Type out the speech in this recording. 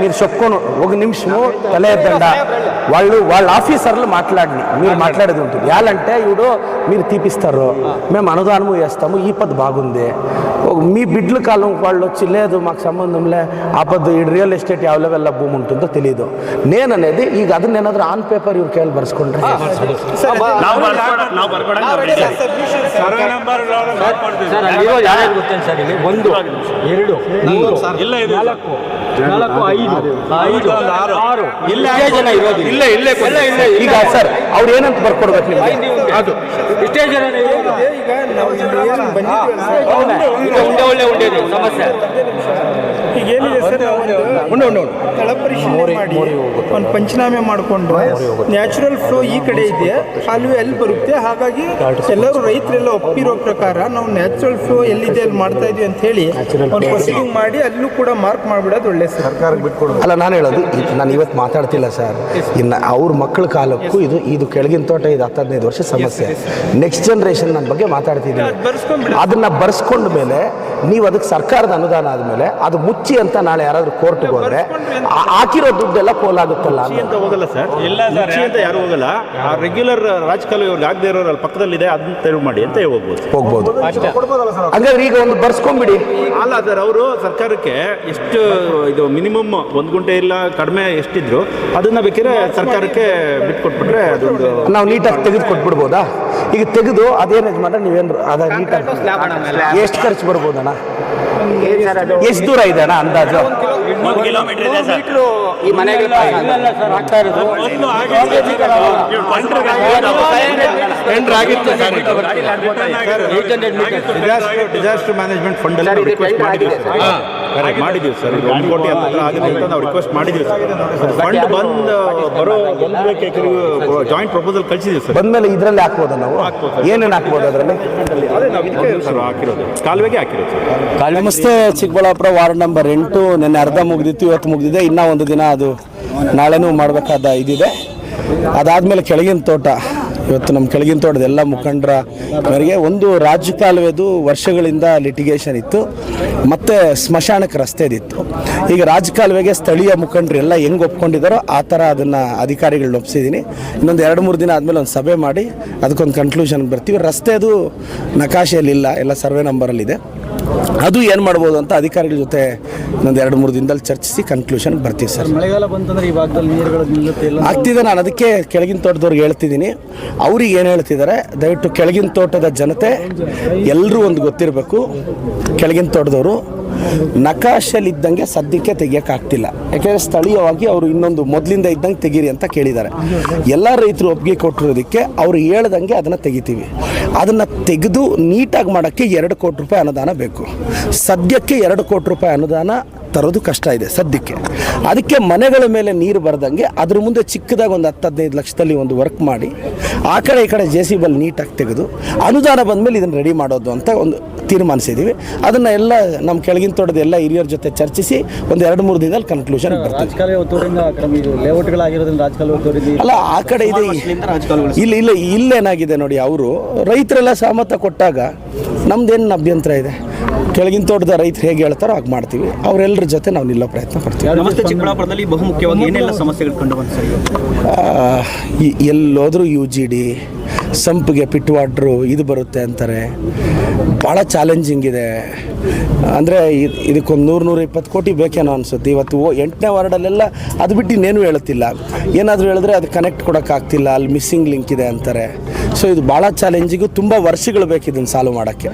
మీరు చెప్పుకోను ఒక నిమిషము తెలియద్దండ వాళ్ళు వాళ్ళ ఆఫీసర్లు మాట్లాడిని మీరు మాట్లాడేది ఉంటుంది ఎలాంటే ఇవిడు మీరు తీపిస్తారు మేము అనుదానము చేస్తాము ఈ పద్ధతి బాగుంది ఒక మీ బిడ్ల కాలం వాళ్ళు వచ్చి లేదు మాకు సంబంధంలే ఆ పద్ధతి ఈ రియల్ ఎస్టేట్ ಯಾವ ಲೆವೆಲ್ ಭೂಮಿ ఉంటుందో తెలియదు నేను అనేది ಈಗ ಅದನ್ನ ಏನಾದರೂ ಆನ್ ಪೇಪರ್ ಇವ್ರ ಕೈಯಲ್ಲಿ ಬರ್ಸ್ಕೊಂಡ್ರೆ ನಾವು ಬರ್ಕೊಡ- ನಾವು ಬರ್ಕೊಡಂಗೆ ಸರ್ವೆ ನಂಬರ್ ಸರ್ ಅಲ್ಲಿರೋ ಯಾರ್ಯಾರು ಗೊತ್ತೇನು ಸರ್ ಇಲ್ಲಿ ಒಂದು ಎರಡು ಮೂರು ಇಲ್ಲ ಇದೆ ನಾಲ್ಕು ನಾಲ್ಕು ಐದು. ಐದು. ಆರು. ಇಲ್ಲ ಇಲ್ಲೇ ಜನ ಇರೋದು ಇಲ್ಲ. ಇಲ್ಲೇ ಇಲ್ಲ ಇಲ್ಲ ಈಗ ಸರ್ ಅವ್ರು ಏನಂತ ಬರ್ಕೊಡ್ಬೇಕು ನಿಮಗೆ? ಅದು. ಇಷ್ಟೇ ಜನ ಈಗ ನಾವು ಏನು ಬಂದಿದ್ದೀವಿ ಈಗ ಉಂಡೆ ಒಳ್ಳೆ ಉಂಡೆ ಸಮಸ್ಯೆ. ಈಗ ಏನಿದೆ ಸರ್ ಒಂದು ತಳ ಪರಿಶೀಲನೆ ಮಾಡಿ ಒಂದು ಪಂಚನಾಮೆ ಮಾಡಿಕೊಂಡು ನ್ಯಾಚುರಲ್ ಫ್ಲೋ ಈ ಕಡೆ ಇದೆ ಕಾಲುವೆ ಎಲ್ಲಿ ಬರುತ್ತೆ? ಹಾಗಾಗಿ ಎಲ್ಲರೂ ರೈತರೆಲ್ಲ ಒಪ್ಪಿರೋ ಪ್ರಕಾರ ನಾವು ನ್ಯಾಚುರಲ್ ಫ್ಲೋ ಎಲ್ಲಿದೆ ಅಲ್ಲಿ ಮಾಡ್ತಾ ಇದೀವಿ ಅಂತ ಹೇಳಿ ಒಂದು ಪ್ರೊಸೀಡಿಂಗ್ ಮಾಡಿ ಅಲ್ಲೂ ಕೂಡ ಮಾರ್ಕ್ ಮಾಡಿಬಿಡೋದು ಒಳ್ಳೆ ಸರ್. ಅಲ್ಲ ನಾನು ಹೇಳೋದು ನಾನು ಇವತ್ತು ಮಾತಾಡ್ತಿಲ್ಲ ಸರ್. ಇನ್ನು ಅವ್ರ ಮಕ್ಕಳ ಕಾಲಕ್ಕೂ ಇದು ಇದು ಕೆಳಗಿನ ತೋಟ ಇದು ಹತ್ತು ಹದಿನೈದು ವರ್ಷ ಸಮಸ್ಯೆ. ನೆಕ್ಸ್ಟ್ ಜನ್ರೇಷನ್ ನನ್ನ ಬಗ್ಗೆ ಮಾತಾಡ್ತಿದ್ದೀನಿ. ಅದನ್ನ ಬರ್ಸ್ಕೊಂಡ ಮೇಲೆ ನೀವು ಅದಕ್ಕೆ ಸರ್ಕಾರದ ಅನುದಾನ ಆದಮೇಲೆ ಅದು ಮುಚ್ಚಿ ಅಂತ ನಾಳೆ ಯಾರಾದರೂ ಕೋರ್ಟ್ಗೆ ಹೋದ್ರೆ ಆ- ಹಾಕಿರೋ ದುಡ್ಡೆಲ್ಲ ಪೋಲಾಗುತ್ತಲ್ಲ. ಅಂತ. ಹೋಗಲ್ಲ ಸರ್. ಇಲ್ಲ ಸರ್. ಮುಚ್ಚಿ ಅಂತ ಯಾರು ಹೋಗಲ್ಲ. ಆ ರೆಗ್ಯುಲರ್ ರಾಜಕಾಲ ಇವ್ರಿಗೆ ಆಗದೆ ಇರೋರು ಅಲ್ಲಿ ಪಕ್ಕದಲ್ಲಿದೆ ಅದನ್ನ ತೆರವು ಮಾಡಿ ಅಂತ ಹೋಗ್ಬೋದು. ಹೋಗ್ಬೋದು ಹಂಗಾದ್ರೆ ಈಗ ಒಂದು ಬರ್ಸ್ಕೊಂಡ್ಬಿಡಿ. ಅಲ್ಲ ಸರ್ ಅವರು ಸರ್ಕಾರಕ್ಕೆ ಎಷ್ಟು ಇದು ಮಿನಿಮಮ್ ಒಂದು ಗುಂಟೆ ಇಲ್ಲ ಕಡಿಮೆ ಎಷ್ಟಿದ್ರು ಅದನ್ನ ಬೇಕಿದ್ರೆ ಸರ್ಕಾರಕ್ಕೆ ಬಿಟ್ಕೊಟ್ಬಿಟ್ರೆ ಅದೊಂದು ನಾವು ನೀಟಾಗಿ ತೆಗೆದು ಕೊಟ್ಬಿಡ್ಬೋದಾ ಈಗ ತೆಗೆದು ಅದೇನು ಯಜಮಾನ ನೀವೇನು ಅದ ನೀಟಾಗಿ ಎಷ್ಟು ಖರ್ಚು ಬರ್ಬೋದಣ್ಣ ಎಷ್ಟು ದೂರ ಇದೆ ಅಣ್ಣ ಅಂದಾಜು ಒಂದು ಕಿಲೋಮೀಟರ್ ಇದೆ ಸರ್ ಈ ಮನೆಗೆ ಆಗ್ತಾ ಇರೋದು ಇದು. ಡಿಸಾಸ್ಟರ್ ಮ್ಯಾನೇಜ್ಮೆಂಟ್ ಫಂಡ್ ಅಲ್ಲಿ ಮಾಡಿದ್ದೀವಿ ಸರ್. ಇದು ಒಂದು ಕೋಟಿ ಹತ್ರ ಆಗಿದೆ ಅಂತ ನಾವು ರಿಕ್ವೆಸ್ಟ್ ಮಾಡಿದ್ದೀವಿ ಸರ್. ಫಂಡ್ ಬಂದು ಬರೋ ಜಾಯಿಂಟ್ ಪ್ರಪೋಸಲ್ ಕಳಿಸಿದ್ದೀವಿ ಸರ್. ಬಂದ್ಮೇಲೆ ಇದರಲ್ಲಿ ಹಾಕ್ಬೋದು ನಾವು? ಏನೇನು ಹಾಕ್ಬೋದು ಅದರಲ್ಲಿ? ಅದೇ ನಾವು ಇದಕ್ಕೆ ಸರ್ ಹಾಕಿರೋದು. ಕಾಲುವೆಗೆ ಹಾಕಿರೋದು ಸರ್. ನಮಸ್ತೆ ಚಿಕ್ಕಬಳ್ಳಾಪುರ ವಾರ್ಡ್ ನಂಬರ್ ಎಂಟು. ನಿನ್ನೆ ಅರ್ಧ ಮುಗಿದಿತ್ತು ಇವತ್ತು ಮುಗಿದಿದೆ. ಇನ್ನೂ ಒಂದು ದಿನ ಅದು ನಾಳೆನೂ ಮಾಡಬೇಕಾದ ಇದಿದೆ. ಅದಾದಮೇಲೆ ಕೆಳಗಿನ ತೋಟ. ಇವತ್ತು ನಮ್ಮ ಕೆಳಗಿನ ತೋಟದ ಎಲ್ಲ ಮುಖಂಡರ ಮೇರೆಗೆ ಒಂದು ರಾಜ್ಯ ಕಾಲುವೆದು ವರ್ಷಗಳಿಂದ ಲಿಟಿಗೇಷನ್ ಇತ್ತು, ಮತ್ತು ಸ್ಮಶಾನಕ್ಕೆ ರಸ್ತೆದಿತ್ತು ಈಗ ರಾಜ್ಯ ಕಾಲುವೆಗೆ ಸ್ಥಳೀಯ ಮುಖಂಡರು ಎಲ್ಲ ಹೆಂಗೆ ಒಪ್ಕೊಂಡಿದ್ದಾರೋ ಆ ಥರ ಅದನ್ನು ಅಧಿಕಾರಿಗಳನ್ನ ಒಪ್ಸಿದ್ದೀನಿ. ಇನ್ನೊಂದು ಎರಡು ಮೂರು ದಿನ ಆದಮೇಲೆ ಒಂದು ಸಭೆ ಮಾಡಿ ಅದಕ್ಕೊಂದು ಕನ್ಕ್ಲೂಷನ್ಗೆ ಬರ್ತೀವಿ. ರಸ್ತೆದು ನಕಾಶೆಯಲ್ಲಿಲ್ಲ, ಎಲ್ಲ ಸರ್ವೆ ನಂಬರಲ್ಲಿದೆ ಅದು ಏನು ಮಾಡ್ಬೋದು ಅಂತ ಅಧಿಕಾರಿಗಳ ಜೊತೆ ನಂದು ಎರಡು ಮೂರು ದಿನದಲ್ಲಿ ಚರ್ಚಿಸಿ ಕನ್ಕ್ಲೂಷನ್ ಬರ್ತೀವಿ ಸರ್. ಮಳೆಗಾಲ ಬಂತಂದ್ರೆ ಈ ಭಾಗದಲ್ಲಿ ನೀರುಗಳು ಆಗ್ತಿದೆ ನಾನು ಅದಕ್ಕೆ ಕೆಳಗಿನ ತೋಟದವ್ರಿಗೆ ಹೇಳ್ತಿದ್ದೀನಿ. ಅವ್ರಿಗೆ ಏನು ಹೇಳ್ತಿದ್ದಾರೆ ದಯವಿಟ್ಟು ಕೆಳಗಿನ ತೋಟದ ಜನತೆ ಎಲ್ಲರೂ ಒಂದು ಗೊತ್ತಿರಬೇಕು ಕೆಳಗಿನ ತೋಟದವರು ನಕಾಶಲ್ಲಿದ್ದಂಗೆ ಸದ್ಯಕ್ಕೆ ತೆಗಿಯೋಕ್ಕಾಗ್ತಿಲ್ಲ. ಯಾಕೆಂದರೆ ಸ್ಥಳೀಯವಾಗಿ ಅವರು ಇನ್ನೊಂದು ಮೊದಲಿಂದ ಇದ್ದಂಗೆ ತೆಗೀರಿ ಅಂತ ಕೇಳಿದ್ದಾರೆ. ಎಲ್ಲ ರೈತರು ಒಪ್ಪಿಗೆ ಕೊಟ್ಟಿರೋದಕ್ಕೆ ಅವರು ಹೇಳ್ದಂಗೆ ಅದನ್ನು ತೆಗಿತೀವಿ. ಅದನ್ನು ತೆಗೆದು ನೀಟಾಗಿ ಮಾಡೋಕ್ಕೆ ಎರಡು ಕೋಟಿ ರೂಪಾಯಿ ಅನುದಾನ ಬೇಕು. ಸದ್ಯಕ್ಕೆ ಎರಡು ಕೋಟಿ ರೂಪಾಯಿ ಅನುದಾನ ತರೋದು ಕಷ್ಟ ಇದೆ ಸದ್ಯಕ್ಕೆ. ಅದಕ್ಕೆ ಮನೆಗಳ ಮೇಲೆ ನೀರು ಬರ್ದಂಗೆ ಅದ್ರ ಮುಂದೆ ಚಿಕ್ಕದಾಗಿ ಒಂದು ಹತ್ತು ಹದಿನೈದು ಲಕ್ಷದಲ್ಲಿ ಒಂದು ವರ್ಕ್ ಮಾಡಿ, ಆ ಕಡೆ ಈ ಕಡೆ ಜೆ ಸಿ ಬಲ್ ನೀಟಾಗಿ ತೆಗೆದು ಅನುದಾನ ಬಂದಮೇಲೆ ಇದನ್ನು ರೆಡಿ ಮಾಡೋದು ಅಂತ ಒಂದು ತೀರ್ಮಾನಿಸಿದ್ದೀವಿ. ಅದನ್ನು ಎಲ್ಲ ನಮ್ಮ ಕೆಳಗಿನ ತೋಟದ ಎಲ್ಲ ಹಿರಿಯರ ಜೊತೆ ಚರ್ಚಿಸಿ ಒಂದು ಎರಡು ಮೂರು ದಿನದಲ್ಲಿ ಕನ್ಕ್ಲೂಷನ್ ಬರ್ತೀವಿ. ಅಲ್ಲ ಆ ಕಡೆ ಇದೆ. ಇಲ್ಲಿ ಇಲ್ಲ ಇಲ್ಲೇನಾಗಿದೆ ನೋಡಿ ಅವರು ರೈತರೆಲ್ಲ ಸಹಮತ ಕೊಟ್ಟಾಗ ನಮ್ದೇನು ಅಭ್ಯಂತರ ಇದೆ? ಕೆಳಗಿನ ತೋಟದ ರೈತರು ಹೇಗೆ ಹೇಳ್ತಾರೋ ಹಾಗೆ ಮಾಡ್ತೀವಿ. ಅವರೆಲ್ಲರ ಜೊತೆ ನಾವು ನಿಲ್ಲೋ ಪ್ರಯತ್ನ ಪಡ್ತೀವಿ. ಬಹುಮುಖ್ಯವಾಗಿ ಏನೆಲ್ಲ ಸಮಸ್ಯೆಗಳು ಕಂಡು ಬಂದ ಎಲ್ಲೋದ್ರೂ ಯು ಜಿ ಡಿ ಸಂಪಿಗೆ ಪಿಟ್ ವಾಟ್ರು ಇದು ಬರುತ್ತೆ ಅಂತಾರೆ. ಭಾಳ ಚಾಲೆಂಜಿಂಗ್ ಇದೆ. ಅಂದರೆ ಇದಕ್ಕೊಂದು ನೂರು, ನೂರ ಇಪ್ಪತ್ತು ಕೋಟಿ ಬೇಕೇನೋ ಅನಿಸುತ್ತೆ. ಇವತ್ತು ಎಂಟನೇ ವಾರ್ಡಲ್ಲೆಲ್ಲ ಅದು ಬಿಟ್ಟು ಇನ್ನೇನು ಹೇಳುತ್ತಿಲ್ಲ. ಏನಾದರೂ ಹೇಳಿದ್ರೆ ಅದು ಕನೆಕ್ಟ್ ಕೊಡೋಕ್ಕಾಗ್ತಿಲ್ಲ, ಅಲ್ಲಿ ಮಿಸ್ಸಿಂಗ್ ಲಿಂಕ್ ಇದೆ ಅಂತಾರೆ. ಸೊ ಇದು ಭಾಳ ಚಾಲೆಂಜಿಗೂ ತುಂಬ ವರ್ಷಗಳು ಬೇಕಿದ್ದನ್ನು ಸಾಲ್ವ್ ಮಾಡೋಕ್ಕೆ.